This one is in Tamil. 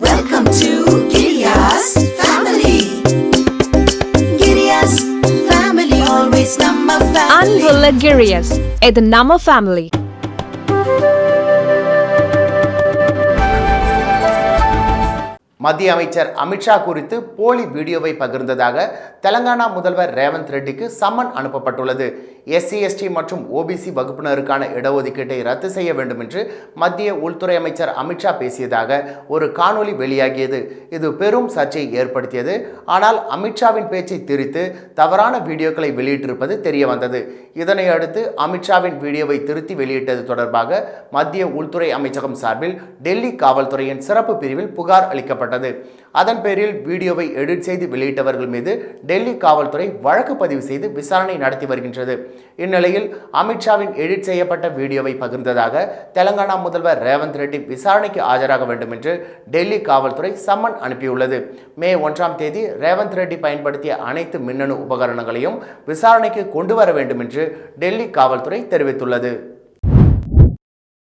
Welcome to Giriya's family. Giriya's family always number family. Anvula Giriya's at the number family. மத்திய அமைச்சர் அமித்ஷா குறித்து போலி வீடியோவை பகிர்ந்ததாக தெலங்கானா முதல்வர் ரேவந்த் ரெட்டிக்கு சம்மன் அனுப்பப்பட்டுள்ளது. எஸ்சி எஸ்டி மற்றும் ஓபிசி வகுப்பினருக்கான இடஒதுக்கீட்டை ரத்து செய்ய வேண்டும் என்று மத்திய உள்துறை அமைச்சர் அமித்ஷா பேசியதாக ஒரு காணொளி வெளியாகியது. இது பெரும் சர்ச்சையை ஏற்படுத்தியது. ஆனால் அமித்ஷாவின் பேச்சை திரித்து தவறான வீடியோக்களை வெளியிட்டிருப்பது தெரிய வந்தது இதனை அடுத்து அமித்ஷாவின் வீடியோவை திருத்தி வெளியிட்டது தொடர்பாக மத்திய உள்துறை அமைச்சகம் சார்பில் டெல்லி காவல்துறையின் சிறப்பு பிரிவில் புகார் அளிக்கப்பட்டது. அதன் பேரில் வீடியோவை எடிட் செய்து வெளியிட்டவர்கள் மீது டெல்லி காவல்துறை வழக்கு பதிவு செய்து விசாரணை நடத்தி வருகின்றது. இந்நிலையில் அமித்ஷாவின் எடிட் செய்யப்பட்ட வீடியோவை பகிர்ந்ததாக தெலங்கானா முதல்வர் ரேவந்த் ரெட்டி விசாரணைக்கு ஆஜராக வேண்டும் என்று டெல்லி காவல்துறை சம்மன் அனுப்பியுள்ளது. மே ஒன்றாம் தேதி ரேவந்த் ரெட்டி பயன்படுத்திய அனைத்து மின்னணு உபகரணங்களையும் விசாரணைக்கு கொண்டு வர வேண்டும் என்று டெல்லி காவல்துறை தெரிவித்துள்ளது.